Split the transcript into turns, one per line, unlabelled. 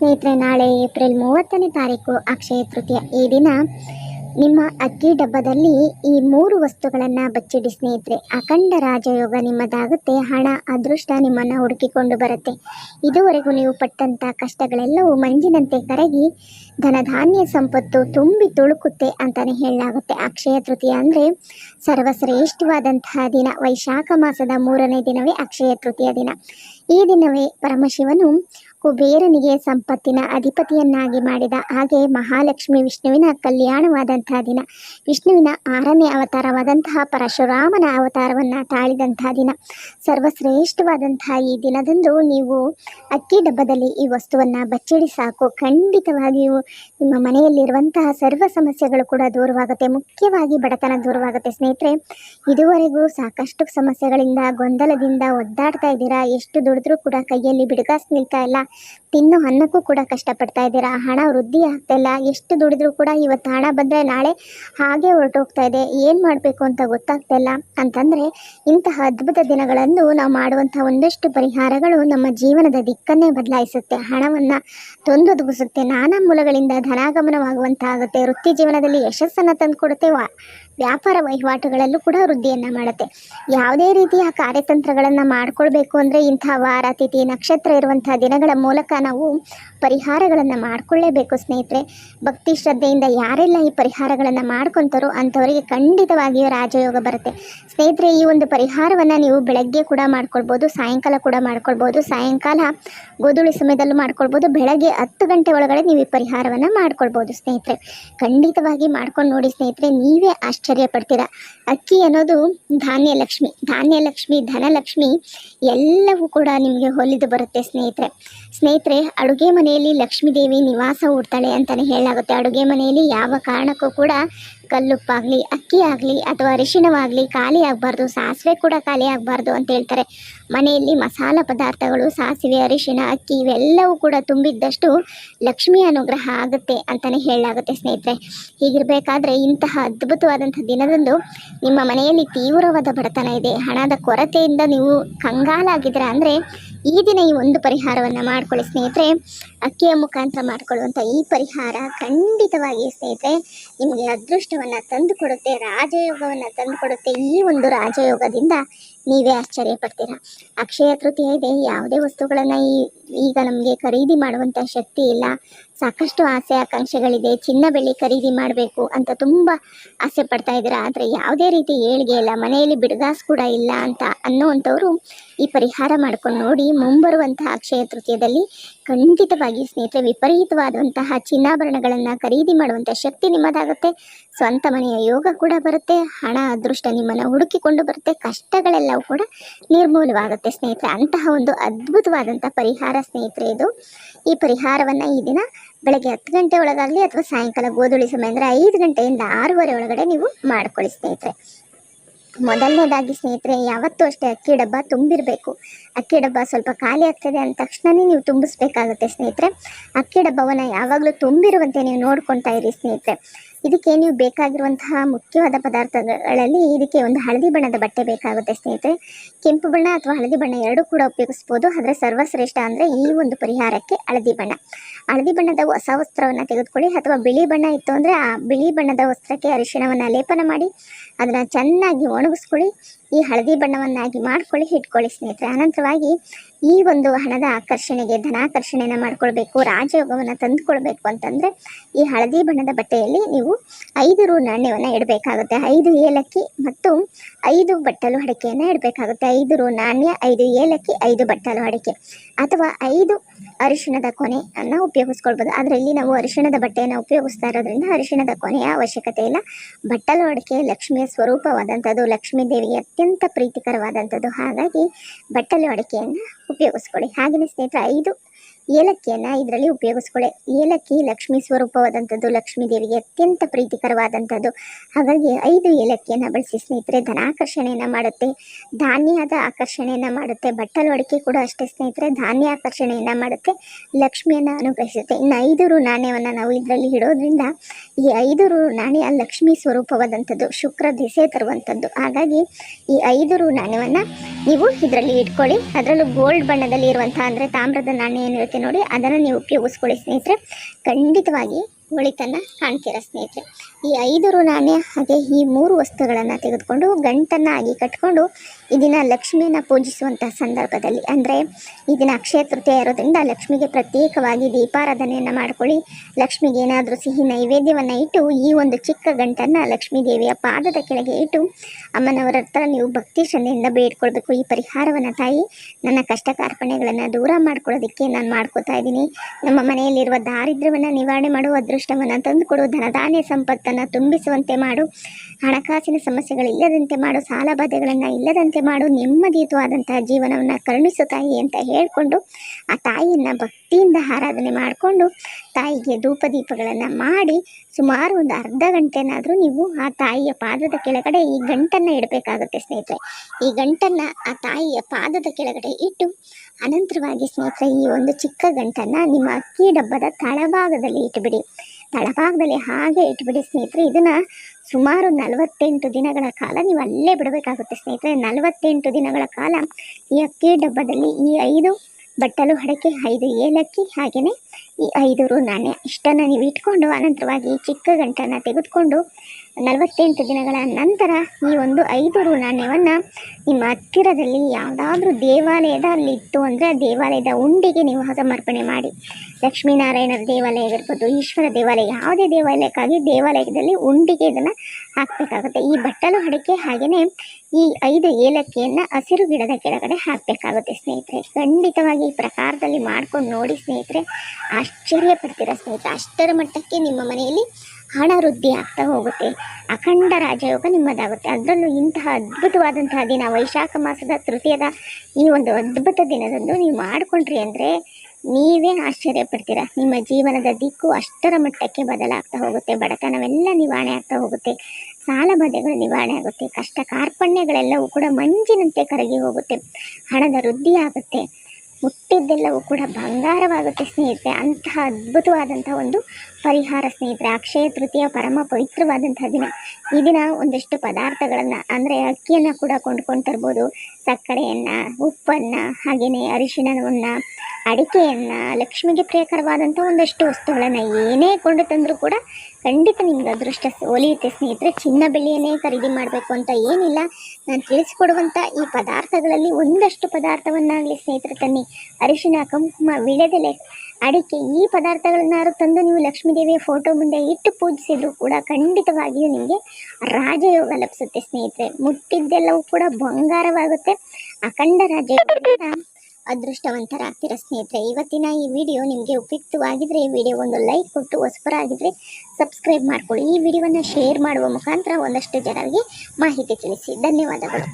ಸ್ನೇಹಿತರೆ, ನಾಳೆ ಏಪ್ರಿಲ್ ಮೂವತ್ತನೇ ತಾರೀಕು ಅಕ್ಷಯ ತೃತೀಯ. ಈ ದಿನ ನಿಮ್ಮ ಅಕ್ಕಿ ಡಬ್ಬದಲ್ಲಿ ಈ ಮೂರು ವಸ್ತುಗಳನ್ನು ಬಚ್ಚಿಡಿ ಸ್ನೇಹಿತರೆ. ಅಖಂಡ ರಾಜಯೋಗ ನಿಮ್ಮದಾಗುತ್ತೆ, ಹಣ, ಅದೃಷ್ಟ ನಿಮ್ಮನ್ನು ಹುಡುಕಿಕೊಂಡು ಬರುತ್ತೆ. ಇದುವರೆಗೂ ನೀವು ಪಟ್ಟಂಥ ಕಷ್ಟಗಳೆಲ್ಲವೂ ಮಂಜಿನಂತೆ ಕರಗಿ ಧನಧಾನ್ಯ ಸಂಪತ್ತು ತುಂಬಿ ತುಳುಕುತ್ತೆ ಅಂತಲೇ ಹೇಳಲಾಗುತ್ತೆ. ಅಕ್ಷಯ ತೃತೀಯ ಅಂದರೆ ಸರ್ವಶ್ರೇಷ್ಠವಾದಂತಹ ದಿನ. ವೈಶಾಖ ಮಾಸದ ಮೂರನೇ ದಿನವೇ ಅಕ್ಷಯ ತೃತೀಯ ದಿನ. ಈ ದಿನವೇ ಪರಮಶಿವನು ಕುಬೇರನಿಗೆ ಸಂಪತ್ತಿನ ಅಧಿಪತಿಯನ್ನಾಗಿ ಮಾಡಿದ ಹಾಗೆ ಮಹಾಲಕ್ಷ್ಮಿ ವಿಷ್ಣುವಿನ ಕಲ್ಯಾಣವಾದಂತಹ ದಿನ. ವಿಷ್ಣುವಿನ ಆರನೇ ಅವತಾರವಾದಂತಹ ಪರಶುರಾಮನ ಅವತಾರವನ್ನು ತಾಳಿದಂತಹ ದಿನ. ಸರ್ವಶ್ರೇಷ್ಠವಾದಂತಹ ಈ ದಿನದಂದು ನೀವು ಅಕ್ಕಿ ಡಬ್ಬದಲ್ಲಿ ಈ ವಸ್ತುವನ್ನು ಬಚ್ಚಿಡಿ ಸಾಕು. ಖಂಡಿತವಾಗಿಯೂ ನಿಮ್ಮ ಮನೆಯಲ್ಲಿರುವಂತಹ ಸರ್ವ ಸಮಸ್ಯೆಗಳು ಕೂಡ ದೂರವಾಗುತ್ತೆ. ಮುಖ್ಯವಾಗಿ ಬಡತನ ದೂರವಾಗುತ್ತೆ. ಸ್ನೇಹಿತರೆ, ಇದುವರೆಗೂ ಸಾಕಷ್ಟು ಸಮಸ್ಯೆಗಳಿಂದ, ಗೊಂದಲದಿಂದ ಒದ್ದಾಡ್ತಾ ಇದ್ದೀರಾ? ಎಷ್ಟು ದುಡಿದ್ರೂ ಕೂಡ ಕೈಯಲ್ಲಿ ಬಿಡುಗಾಸ್ ನಿಲ್ತಾ ಇಲ್ಲ. ತಿನ್ನೋ ಅನ್ನಕ್ಕೂ ಕೂಡ ಕಷ್ಟಪಡ್ತಾ ಇದ್ದೀರಾ? ಹಣ ವೃದ್ಧಿ ಆಗ್ತಾಯಿಲ್ಲ ಎಷ್ಟು ದುಡಿದ್ರೂ ಕೂಡ ಇವತ್ತು ಹಣ ಬಂದರೆ ನಾಳೆ ಹಾಗೆ ಹೊರಟೋಗ್ತಾ ಇದೆ. ಏನು ಮಾಡಬೇಕು ಅಂತ ಗೊತ್ತಾಗ್ತಾ ಇಲ್ಲ. ಅಂತಂದರೆ ಇಂತಹ ಅದ್ಭುತ ದಿನಗಳಂದು ನಾವು ಮಾಡುವಂಥ ಒಂದಷ್ಟು ಪರಿಹಾರಗಳು ನಮ್ಮ ಜೀವನದ ದಿಕ್ಕನ್ನೇ ಬದಲಾಯಿಸುತ್ತೆ. ಹಣವನ್ನು ತೊಂದೊದಗಿಸುತ್ತೆ. ನಾನಾ ಮೂಲಗಳಿಂದ ಧನಾಗಮನವಾಗುವಂತಾಗುತ್ತೆ ವೃತ್ತಿ ಜೀವನದಲ್ಲಿ ಯಶಸ್ಸನ್ನು ತಂದುಕೊಡುತ್ತೆ ವಾ, ವ್ಯಾಪಾರ ವಹಿವಾಟುಗಳಲ್ಲೂ ಕೂಡ ವೃದ್ಧಿಯನ್ನು ಮಾಡುತ್ತೆ. ಯಾವುದೇ ರೀತಿಯ ಕಾರ್ಯತಂತ್ರಗಳನ್ನು ಮಾಡಿಕೊಳ್ಬೇಕು ಅಂದರೆ ಇಂಥ ವಾರ ತಿಥಿ ನಕ್ಷತ್ರ ಇರುವಂತಹ ದಿನಗಳ ಮೂಲಕ ನಾವು ಪರಿಹಾರಗಳನ್ನು ಮಾಡಿಕೊಳ್ಳೇಬೇಕು ಸ್ನೇಹಿತರೆ. ಭಕ್ತಿ ಶ್ರದ್ಧೆಯಿಂದ ಯಾರೆಲ್ಲ ಈ ಪರಿಹಾರಗಳನ್ನು ಮಾಡ್ಕೊತಾರೋ ಅಂಥವರಿಗೆ ಖಂಡಿತವಾಗಿಯೂ ರಾಜಯೋಗ ಬರುತ್ತೆ. ಸ್ನೇಹಿತರೆ, ಈ ಒಂದು ಪರಿಹಾರವನ್ನು ನೀವು ಬೆಳಗ್ಗೆ ಕೂಡ ಮಾಡ್ಕೊಳ್ಬೋದು, ಸಾಯಂಕಾಲ ಕೂಡ ಮಾಡ್ಕೊಳ್ಬೋದು, ಸಾಯಂಕಾಲ ಗೋಧೂಳಿ ಸಮಯದಲ್ಲೂ ಮಾಡ್ಕೊಳ್ಬೋದು, ಬೆಳಗ್ಗೆ ಹತ್ತು ಗಂಟೆ ಒಳಗಡೆ ನೀವು ಈ ಪರಿಹಾರವನ್ನು ಮಾಡ್ಕೊಳ್ಬೋದು ಸ್ನೇಹಿತರೆ. ಖಂಡಿತವಾಗಿ ಮಾಡ್ಕೊಂಡು ನೋಡಿ ಸ್ನೇಹಿತರೆ, ನೀವೇ ಆಶ್ಚರ್ಯ ಪಡ್ತೀರಾ. ಅಕ್ಕಿ ಅನ್ನೋದು ಧಾನ್ಯ ಲಕ್ಷ್ಮಿ ಧಾನ್ಯ ಲಕ್ಷ್ಮಿ ಧನಲಕ್ಷ್ಮಿ ಎಲ್ಲವೂ ಕೂಡ ನಿಮಗೆ ಹೊಲಿದು ಬರುತ್ತೆ ಸ್ನೇಹಿತರೆ. ಸ್ನೇಹಿತರೆ, ಅಡುಗೆ ಮನೆಯಲ್ಲಿ ಲಕ್ಷ್ಮೀದೇವಿ ನಿವಾಸ ಹೂಡ್ತಾಳೆ ಅಂತಲೇ ಹೇಳಲಾಗುತ್ತೆ. ಅಡುಗೆ ಮನೆಯಲ್ಲಿ ಯಾವ ಕಾರಣಕ್ಕೂ ಕೂಡ ಕಲ್ಲುಪ್ಪಾಗಲಿ ಅಕ್ಕಿ ಆಗಲಿ ಅಥವಾ ಅರಿಶಿಣವಾಗಲಿ ಖಾಲಿ ಆಗಬಾರ್ದು, ಸಾಸಿವೆ ಕೂಡ ಖಾಲಿ ಆಗಬಾರ್ದು ಅಂತ ಹೇಳ್ತಾರೆ. ಮನೆಯಲ್ಲಿ ಮಸಾಲ ಪದಾರ್ಥಗಳು, ಸಾಸಿವೆ, ಅರಿಶಿಣ, ಅಕ್ಕಿ ಇವೆಲ್ಲವೂ ಕೂಡ ತುಂಬಿದ್ದಷ್ಟು ಲಕ್ಷ್ಮಿ ಅನುಗ್ರಹ ಆಗುತ್ತೆ ಅಂತಲೇ ಹೇಳಲಾಗುತ್ತೆ ಸ್ನೇಹಿತರೆ. ಹೀಗಿರಬೇಕಾದ್ರೆ ಇಂತಹ ಅದ್ಭುತವಾದಂಥ ದಿನದಂದು ನಿಮ್ಮ ಮನೆಯಲ್ಲಿ ತೀವ್ರವಾದ ಬಡತನ ಇದೆ. ಹಣದ ಕೊರತೆಯಿಂದ ನೀವು ಕಂಗಾಲಾಗಿದ್ದೀರಾ ಅಂದರೆ ಈ ದಿನ ಈ ಒಂದು ಪರಿಹಾರವನ್ನು ಮಾಡ್ಕೊಳ್ಳಿ ಸ್ನೇಹಿತರೆ. ಅಕ್ಕಿಯ ಮುಖಾಂತರ ಮಾಡಿಕೊಳ್ಳುವಂಥ ಈ ಪರಿಹಾರ ಖಂಡಿತವಾಗಿ ಸ್ನೇಹಿತರೆ, ನಿಮಗೆ ಅದೃಷ್ಟವನ್ನು ತಂದುಕೊಡುತ್ತೆ ರಾಜಯೋಗವನ್ನು ತಂದುಕೊಡುತ್ತೆ ಈ ಒಂದು ರಾಜಯೋಗದಿಂದ ನೀವೇ ಆಶ್ಚರ್ಯ ಪಡ್ತೀರಾ? ಅಕ್ಷಯ ತೃತೀಯ ಇದೆ. ಯಾವುದೇ ವಸ್ತುಗಳನ್ನು ಈಗ ನಮಗೆ ಖರೀದಿ ಮಾಡುವಂಥ ಶಕ್ತಿ ಇಲ್ಲ. ಸಾಕಷ್ಟು ಆಸೆ ಆಕಾಂಕ್ಷೆಗಳಿದೆ. ಚಿನ್ನ ಬೆಳ್ಳಿ ಖರೀದಿ ಮಾಡಬೇಕು ಅಂತ ತುಂಬ ಆಸೆ ಪಡ್ತಾ ಇದ್ದೀರಾ? ಆದರೆ ಯಾವುದೇ ರೀತಿ ಏಳಿಗೆ ಇಲ್ಲ. ಮನೆಯಲ್ಲಿ ಬಿಡುಗಾಸು ಕೂಡ ಇಲ್ಲ ಅಂತ ಅನ್ನುವಂಥವ್ರು ಈ ಪರಿಹಾರ ಮಾಡ್ಕೊಂಡು ನೋಡಿ ಮುಂಬರುವಂತಹ ಅಕ್ಷಯ ತೃತೀಯದಲ್ಲಿ ಖಂಡಿತವಾಗಿ ಸ್ನೇಹಿತರೆ ವಿಪರೀತವಾದಂತಹ ಚಿನ್ನಾಭರಣಗಳನ್ನು ಖರೀದಿ ಮಾಡುವಂಥ ಶಕ್ತಿ ನಿಮ್ಮದಾಗುತ್ತೆ. ಸ್ವಂತ ಮನೆಯ ಯೋಗ ಕೂಡ ಬರುತ್ತೆ, ಹಣ, ಅದೃಷ್ಟ ನಿಮ್ಮನ್ನು ಹುಡುಕಿಕೊಂಡು ಬರುತ್ತೆ, ಕಷ್ಟಗಳೆಲ್ಲವೂ ಕೂಡ ನಿರ್ಮೂಲವಾಗುತ್ತೆ ಸ್ನೇಹಿತರೆ. ಅಂತಹ ಒಂದು ಅದ್ಭುತವಾದಂಥ ಪರಿಹಾರ ಸ್ನೇಹಿತರೆ ಇದು. ಈ ಪರಿಹಾರವನ್ನು ಈ ದಿನ ಬೆಳಗ್ಗೆ ಹತ್ತು ಗಂಟೆ ಒಳಗಾಗಲಿ ಅಥವಾ ಸಾಯಂಕಾಲ ಗೋಧೂಳಿ ಸಮಯ ಅಂದರೆ ಐದು ಗಂಟೆಯಿಂದ ಆರೂವರೆ ಒಳಗಡೆ ನೀವು ಮಾಡ್ಕೊಳ್ಳಿ ಸ್ನೇಹಿತರೆ. ಮೊದಲನೇದಾಗಿ ಸ್ನೇಹಿತರೆ, ಯಾವತ್ತೂ ಅಷ್ಟೇ ಅಕ್ಕಿ ಡಬ್ಬ ತುಂಬಿರಬೇಕು. ಅಕ್ಕಿ ಡಬ್ಬ ಸ್ವಲ್ಪ ಖಾಲಿ ಆಗ್ತದೆ ಅಂದ ತಕ್ಷಣವೇ ನೀವು ತುಂಬಿಸ್ಬೇಕಾಗುತ್ತೆ ಸ್ನೇಹಿತರೆ. ಅಕ್ಕಿ ಡಬ್ಬವನ್ನು ಯಾವಾಗಲೂ ತುಂಬಿರುವಂತೆ ನೀವು ನೋಡ್ಕೊತಾ ಇರಿ ಸ್ನೇಹಿತರೆ. ಇದಕ್ಕೆ ನೀವು ಬೇಕಾಗಿರುವಂತಹ ಮುಖ್ಯವಾದ ಪದಾರ್ಥಗಳಲ್ಲಿ ಇದಕ್ಕೆ ಒಂದು ಹಳದಿ ಬಣ್ಣದ ಬಟ್ಟೆ ಬೇಕಾಗುತ್ತೆ ಸ್ನೇಹಿತರೆ. ಕೆಂಪು ಬಣ್ಣ ಅಥವಾ ಹಳದಿ ಬಣ್ಣ ಎರಡೂ ಕೂಡ ಉಪಯೋಗಿಸ್ಬೋದು. ಆದರೆ ಸರ್ವಶ್ರೇಷ್ಠ ಅಂದರೆ ಈ ಒಂದು ಪರಿಹಾರಕ್ಕೆ ಹಳದಿ ಬಣ್ಣ. ಹಳದಿ ಬಣ್ಣದ ಹೊಸ ವಸ್ತ್ರವನ್ನು ತೆಗೆದುಕೊಳ್ಳಿ ಅಥವಾ ಬಿಳಿ ಬಣ್ಣ ಇತ್ತು ಅಂದರೆ ಆ ಬಿಳಿ ಬಣ್ಣದ ವಸ್ತ್ರಕ್ಕೆ ಅರಿಶಿಣವನ್ನು ಲೇಪನ ಮಾಡಿ, ಅದನ್ನು ಚೆನ್ನಾಗಿ ಒಣಗಿಸ್ಕೊಳ್ಳಿ ಈ ಹಳದಿ ಬಣ್ಣವನ್ನಾಗಿ ಮಾಡ್ಕೊಳ್ಳಿ, ಇಟ್ಕೊಳ್ಳಿ ಸ್ನೇಹಿತರೆ. ಅನಂತರವಾಗಿ ಈ ಒಂದು ಹಣದ ಆಕರ್ಷಣೆಗೆ ಧನಾಕರ್ಷಣೆಯನ್ನು ಮಾಡ್ಕೊಳ್ಬೇಕು, ರಾಜಯೋಗವನ್ನು ತಂದುಕೊಳ್ಬೇಕು ಅಂತಂದರೆ ಈ ಹಳದಿ ಬಣ್ಣದ ಬಟ್ಟೆಯಲ್ಲಿ ನೀವು ಐದು ರು ನಾಣ್ಯವನ್ನು ಇಡಬೇಕಾಗುತ್ತೆ. ಐದು ಏಲಕ್ಕಿ ಮತ್ತು ಐದು ಬಟ್ಟಲು ಅಡಿಕೆಯನ್ನು ಇಡಬೇಕಾಗುತ್ತೆ. ಐದು ರು ನಾಣ್ಯ, ಐದು ಏಲಕ್ಕಿ, ಐದು ಬಟ್ಟಲು ಅಡಿಕೆ ಅಥವಾ ಐದು ಅರಿಶಿಣದ ಕೊನೆಯನ್ನು ಉಪಯೋಗಿಸ್ಕೊಳ್ಬೋದು. ಅದರಲ್ಲಿ ನಾವು ಅರಿಶಿಣದ ಬಟ್ಟೆಯನ್ನು ಉಪಯೋಗಿಸ್ತಾ ಇರೋದ್ರಿಂದ ಅರಿಶಿಣದ ಕೊನೆಯ ಅವಶ್ಯಕತೆ ಇಲ್ಲ. ಬಟ್ಟಲು ಅಡಿಕೆ ಲಕ್ಷ್ಮಿಯ ಸ್ವರೂಪವಾದಂಥದ್ದು, ಲಕ್ಷ್ಮೀ ದೇವಿಗೆ ಅತ್ಯಂತ ಪ್ರೀತಿಕರವಾದಂಥದ್ದು. ಹಾಗಾಗಿ ಬಟ್ಟಲು ಅಡಿಕೆಯನ್ನು ಉಪಯೋಗಿಸ್ಕೊಳ್ಳಿ. ಹಾಗೆಯೇ ಸ್ನೇಹಿತರೆ ಐದು ಏಲಕ್ಕಿಯನ್ನು ಇದರಲ್ಲಿ ಉಪಯೋಗಿಸ್ಕೊಳ್ಳಿ ಏಲಕ್ಕಿ ಲಕ್ಷ್ಮೀ ಸ್ವರೂಪವಾದಂಥದ್ದು, ಲಕ್ಷ್ಮೀ ದೇವಿಗೆ ಅತ್ಯಂತ ಪ್ರೀತಿಕರವಾದಂಥದ್ದು. ಹಾಗಾಗಿ ಐದು ಏಲಕ್ಕಿಯನ್ನು ಬಳಸಿ ಸ್ನೇಹಿತರೆ, ಧನಾಕರ್ಷಣೆಯನ್ನು ಮಾಡುತ್ತೆ. ಧಾನ್ಯದ ಆಕರ್ಷಣೆಯನ್ನು ಮಾಡುತ್ತೆ. ಬಟ್ಟಲು ಅಡಿಕೆ ಕೂಡ ಅಷ್ಟೇ ಸ್ನೇಹಿತರೆ, ಧಾನ್ಯ ಆಕರ್ಷಣೆಯನ್ನು ಮಾಡುತ್ತೆ, ಲಕ್ಷ್ಮಿಯನ್ನು ಅನುಗ್ರಹಿಸುತ್ತೆ. ಇನ್ನು ಐದು ರು ನಾಣ್ಯವನ್ನು ನಾವು ಇದರಲ್ಲಿ ಇಡೋದ್ರಿಂದ ಈ ಐದು ರು ನಾಣ್ಯ ಲಕ್ಷ್ಮೀ ಸ್ವರೂಪವಾದಂಥದ್ದು, ಶುಕ್ರ ದಿಸೆ ತರುವಂಥದ್ದು. ಹಾಗಾಗಿ ಈ ಐದು ರು ನಾಣ್ಯವನ್ನು ನೀವು ಇದರಲ್ಲಿ ಇಟ್ಕೊಳ್ಳಿ. ಅದರಲ್ಲೂ ಗೋಲ್ಡ್ ಬಣ್ಣದಲ್ಲಿ ಇರುವಂಥ ಅಂದರೆ ತಾಮ್ರದ ನಾಣ್ಯ ಏನಿರುತ್ತೆ ಸಿಗುತ್ತೆ ನೋಡಿ ಅದನ್ನು ನೀವು ಉಪಯೋಗಿಸ್ಕೊಳ್ಳಿ ಸ್ನೇಹಿತರೆ. ಖಂಡಿತವಾಗಿ ಒಳಿತನ್ನ ಕಾಣ್ತೀರ ಸ್ನೇಹಿತರೆ. ಈ ಐದು ನಾಣ್ಯ ಹಾಗೆ ಈ ಮೂರು ವಸ್ತುಗಳನ್ನು ತೆಗೆದುಕೊಂಡು ಗಂಟನ್ನಾಗಿ ಕಟ್ಕೊಂಡು ಇದನ್ನ ದಿನ ಲಕ್ಷ್ಮಿಯನ್ನು ಪೂಜಿಸುವಂತಹ ಸಂದರ್ಭದಲ್ಲಿ, ಅಂದರೆ ಇದನ್ನ ದಿನ ಅಕ್ಷಯ ತೃತೀಯ ಇರೋದ್ರಿಂದ ಲಕ್ಷ್ಮಿಗೆ ಪ್ರತ್ಯೇಕವಾಗಿ ದೀಪಾರಾಧನೆಯನ್ನು ಮಾಡಿಕೊಳ್ಳಿ. ಲಕ್ಷ್ಮಿಗೆ ಏನಾದರೂ ಸಿಹಿ ನೈವೇದ್ಯವನ್ನು ಇಟ್ಟು ಈ ಒಂದು ಚಿಕ್ಕ ಗಂಟನ್ನು ಲಕ್ಷ್ಮೀ ದೇವಿಯ ಪಾದದ ಕೆಳಗೆ ಇಟ್ಟು ಅಮ್ಮನವರ ಹತ್ರ ನೀವು ಭಕ್ತಿ ಶ್ರದ್ಧೆಯಿಂದ ಬೇಡ್ಕೊಳ್ಬೇಕು. ಈ ಪರಿಹಾರವನ್ನು ತಾಯಿ, ನನ್ನ ಕಷ್ಟ ಕಾರ್ಪಣ್ಯಗಳನ್ನು ದೂರ ಮಾಡ್ಕೊಳ್ಳೋದಕ್ಕೆ ನಾನು ಮಾಡ್ಕೋತಾ ಇದ್ದೀನಿ. ನಮ್ಮ ಮನೆಯಲ್ಲಿರುವ ದಾರಿದ್ರ್ಯವನ್ನು ನಿವಾರಣೆ ಮಾಡು ಅದೃಷ್ಟವನ್ನು ತಂದುಕೊಡು ಧನಧಾನ್ಯ ಸಂಪತ್ತನ್ನು ತುಂಬಿಸುವಂತೆ ಮಾಡು, ಹಣಕಾಸಿನ ಸಮಸ್ಯೆಗಳು ಇಲ್ಲದಂತೆ ಮಾಡು, ಸಾಲ ಬಾಧೆಗಳನ್ನು ಇಲ್ಲದಂತೆ ಮಾಡು, ನೆಮ್ಮದಿಯುತವಾದಂತಹ ಜೀವನವನ್ನು ಕರುಣಿಸು ತಾಯಿ ಅಂತ ಹೇಳಿಕೊಂಡು ಆ ತಾಯಿಯನ್ನು ಭಕ್ತಿಯಿಂದ ಆರಾಧನೆ ಮಾಡಿಕೊಂಡು ತಾಯಿಗೆ ಧೂಪ ದೀಪಗಳನ್ನು ಮಾಡಿ ಸುಮಾರು ಒಂದು ಅರ್ಧ ಗಂಟೆನಾದರೂ ನೀವು ಆ ತಾಯಿಯ ಪಾದದ ಕೆಳಗಡೆ ಈ ಗಂಟನ್ನು ಇಡಬೇಕಾಗುತ್ತೆ ಸ್ನೇಹಿತರೆ. ಈ ಗಂಟನ್ನು ಆ ತಾಯಿಯ ಪಾದದ ಕೆಳಗಡೆ ಇಟ್ಟು ಅನಂತರವಾಗಿ ಸ್ನೇಹಿತರೆ, ಈ ಒಂದು ಚಿಕ್ಕ ಗಂಟನ್ನು ನಿಮ್ಮ ಅಕ್ಕಿ ಡಬ್ಬದ ತಳಭಾಗದಲ್ಲಿ ಇಟ್ಟುಬಿಡಿ. ತಳಭಾಗದಲ್ಲಿ ಹಾಗೆ ಇಟ್ಬಿಡಿ ಸ್ನೇಹಿತರೆ, ಇದನ್ನು ಸುಮಾರು ನಲವತ್ತೆಂಟು ದಿನಗಳ ಕಾಲ ನೀವು ಅಲ್ಲೇ ಬಿಡಬೇಕಾಗುತ್ತೆ ಸ್ನೇಹಿತರೆ. ನಲವತ್ತೆಂಟು ದಿನಗಳ ಕಾಲ ಈ ಅಕ್ಕಿ ಡಬ್ಬದಲ್ಲಿ ಈ ಐದು ಬಟ್ಟಲು ಹಡಕೆ ಐದು ಏಲಕ್ಕಿ ಹಾಗೆಯೇ ಈ ಐದು ನಾಣ್ಯ ಇಷ್ಟನ್ನು ನೀವು ಇಟ್ಕೊಂಡು ಅನಂತರವಾಗಿ ಚಿಕ್ಕ ಗಂಟನ್ನು ತೆಗೆದುಕೊಂಡು ನಲವತ್ತೆಂಟು ದಿನಗಳ ನಂತರ ಈ ಒಂದು ಐದು ನಾಣ್ಯವನ್ನು ನಿಮ್ಮ ಹತ್ತಿರದಲ್ಲಿ ಯಾವುದಾದ್ರೂ ದೇವಾಲಯದಲ್ಲಿ ಇತ್ತು ಅಂದರೆ ಆ ದೇವಾಲಯದ ಉಂಡಿಗೆ ನೀವು ಸಮರ್ಪಣೆ ಮಾಡಿ. ಲಕ್ಷ್ಮೀನಾರಾಯಣರ ದೇವಾಲಯ ಆಗಿರ್ಬೋದು, ಈಶ್ವರ ದೇವಾಲಯ, ಯಾವುದೇ ದೇವಾಲಯಕ್ಕಾಗಿ ದೇವಾಲಯದಲ್ಲಿ ಉಂಡಿಗೆ ಇದನ್ನು ಹಾಕಬೇಕಾಗುತ್ತೆ. ಈ ಬಟ್ಟಲು ಹಡಕೆ ಹಾಗೆಯೇ ಈ ಐದು ಏಲಕ್ಕಿಯನ್ನು ಹಸಿರು ಗಿಡದ ಕೆಳಗಡೆ ಹಾಕಬೇಕಾಗುತ್ತೆ ಸ್ನೇಹಿತರೆ. ಖಂಡಿತವಾಗಿ ಈ ಪ್ರಕಾರದಲ್ಲಿ ಮಾಡ್ಕೊಂಡು ನೋಡಿ ಸ್ನೇಹಿತರೆ, ಆಶ್ಚರ್ಯ ಪಡ್ತೀರಾ ಸ್ನೇಹಿತರೆ? ಅಷ್ಟರ ಮಟ್ಟಕ್ಕೆ ನಿಮ್ಮ ಮನೆಯಲ್ಲಿ ಹಣ ವೃದ್ಧಿ ಆಗ್ತಾ ಹೋಗುತ್ತೆ. ಅಖಂಡ ರಾಜಯೋಗ ನಿಮ್ಮದಾಗುತ್ತೆ. ಅದರಲ್ಲೂ ಇಂತಹ ಅದ್ಭುತವಾದಂತಹ ದಿನ, ವೈಶಾಖ ಮಾಸದ ತೃತೀಯದ ಈ ಒಂದು ಅದ್ಭುತ ದಿನದಂದು ನೀವು ಮಾಡಿಕೊಂಡ್ರಿ ಅಂದರೆ ನೀವೇ ಆಶ್ಚರ್ಯ ಪಡ್ತೀರಾ. ನಿಮ್ಮ ಜೀವನದ ದಿಕ್ಕು ಅಷ್ಟರ ಮಟ್ಟಕ್ಕೆ ಬದಲಾಗ್ತಾ ಹೋಗುತ್ತೆ. ಬಡತನವೆಲ್ಲ ನಿವಾರಣೆ ಆಗ್ತಾ ಹೋಗುತ್ತೆ. ಸಾಲ ಬಾಧೆಗಳು ನಿವಾರಣೆ ಆಗುತ್ತೆ. ಕಷ್ಟ ಕಾರ್ಪಣ್ಯಗಳೆಲ್ಲವೂ ಕೂಡ ಮಂಜಿನಂತೆ ಕರಗಿ ಹೋಗುತ್ತೆ. ಹಣದ ವೃದ್ಧಿ ಆಗುತ್ತೆ. ಮುಟ್ಟಿದ್ದೆಲ್ಲವೂ ಕೂಡ ಬಂಗಾರವಾಗುತ್ತೆ ಸ್ನೇಹಿತರೆ. ಅಂತಹ ಅದ್ಭುತವಾದಂಥ ಒಂದು ಪರಿಹಾರ ಸ್ನೇಹಿತರೆ. ಅಕ್ಷಯ ತೃತೀಯ ಪರಮ ಪವಿತ್ರವಾದಂಥ ದಿನ. ಈ ದಿನ ಒಂದಷ್ಟು ಪದಾರ್ಥಗಳನ್ನು, ಅಂದರೆ ಅಕ್ಕಿಯನ್ನು ಕೂಡ ಕೊಂಡ್ಕೊಂಡು ತರ್ಬೋದು. ಸಕ್ಕರೆಯನ್ನು, ಉಪ್ಪನ್ನು, ಹಾಗೆಯೇ ಅರಿಶಿಣವನ್ನು ಅಡಿಕೆಯನ್ನು ಲಕ್ಷ್ಮಿಗೆ ಪ್ರಿಯಕರವಾದಂಥ ಒಂದಷ್ಟು ವಸ್ತುಗಳನ್ನು ಏನೇ ಕೊಂಡು ತಂದರೂ ಕೂಡ ಖಂಡಿತ ನಿಮ್ಗೆ ಅದೃಷ್ಟ ಒಲಿಯುತ್ತೆ ಸ್ನೇಹಿತರೆ. ಚಿನ್ನ ಬೆಳ್ಳಿಯನ್ನೇ ಖರೀದಿ ಮಾಡಬೇಕು ಅಂತ ಏನಿಲ್ಲ. ನಾನು ತಿಳಿಸ್ಕೊಡುವಂಥ ಈ ಪದಾರ್ಥಗಳಲ್ಲಿ ಒಂದಷ್ಟು ಪದಾರ್ಥವನ್ನಾಗಲಿ ಸ್ನೇಹಿತರೆ ತನ್ನಿ. ಅರಿಶಿನ, ಕುಂಕುಮ, ವಿಳೆದೆಲೆ, ಅಡಿಕೆ ಈ ಪದಾರ್ಥಗಳನ್ನಾರು ತಂದು ನೀವು ಲಕ್ಷ್ಮೀದೇವಿಯ ಫೋಟೋ ಮುಂದೆ ಇಟ್ಟು ಪೂಜಿಸಿದ್ರು ಕೂಡ ಖಂಡಿತವಾಗಿಯೂ ನಿಮಗೆ ರಾಜಯೋಗ ಲಭಿಸುತ್ತೆ ಸ್ನೇಹಿತರೆ. ಮುಟ್ಟಿದ್ದೆಲ್ಲವೂ ಕೂಡ ಬಂಗಾರವಾಗುತ್ತೆ. ಅಖಂಡ ರಾಜಯೋಗದಿಂದ ಅದೃಷ್ಟವಂತರಾಗ್ತೀರ ಸ್ನೇಹಿತರೆ. ಇವತ್ತಿನ ಈ ವಿಡಿಯೋ ನಿಮಗೆ ಉಪಯುಕ್ತವಾಗಿದ್ದರೆ ಈ ವಿಡಿಯೋ ಒಂದು ಲೈಕ್ ಕೊಟ್ಟು ಹೊಸಬರಾಗಿದ್ದರೆ ಸಬ್ಸ್ಕ್ರೈಬ್ ಮಾಡ್ಕೊಳ್ಳಿ. ಈ ವಿಡಿಯೋವನ್ನು ಶೇರ್ ಮಾಡುವ ಮುಖಾಂತರ ಒಂದಷ್ಟು ಜನರಿಗೆ ಮಾಹಿತಿ ತಿಳಿಸಿ. ಧನ್ಯವಾದಗಳು.